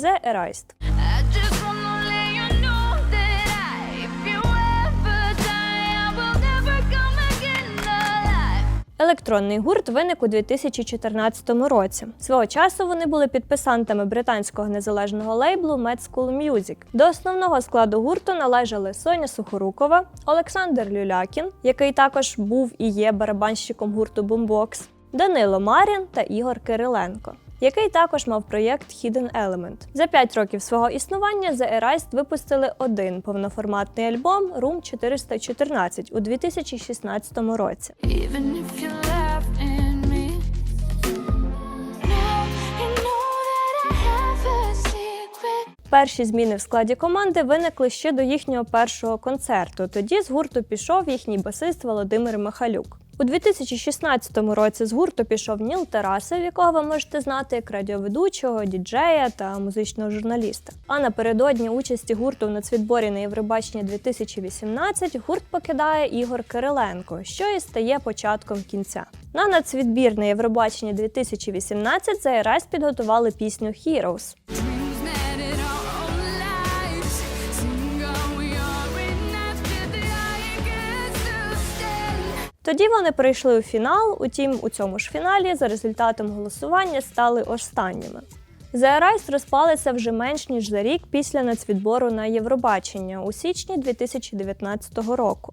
The Erased. Електронний гурт виник у 2014 році. Свого часу вони були підписантами британського незалежного лейблу Mad School Music. До основного складу гурту належали Соня Сухорукова, Олександр Люлякін, який також був і є барабанщиком гурту Boombox, Данило Марін та Ігор Кириленко. Який також мав проєкт Hidden Element. За 5 років свого існування The Erased випустили один повноформатний альбом Room 414 у 2016 році. Перші зміни в складі команди виникли ще до їхнього першого концерту. Тоді з гурту пішов їхній басист Володимир Михалюк. У 2016 році з гурту пішов Ніл Тарасов, якого ви можете знати як радіоведучого, діджея та музичного журналіста. А напередодні участі гурту в нацвідборі на Євробачення 2018 гурт покидає Ігор Кириленко, що і стає початком кінця. На нацвідбір на Євробачення 2018 за Ерась підготували пісню Heroes. Тоді вони прийшли у фінал, утім, у цьому ж фіналі за результатом голосування стали останніми. Erased розпалися вже менш ніж за рік після нацвідбору на Євробачення у січні 2019 року.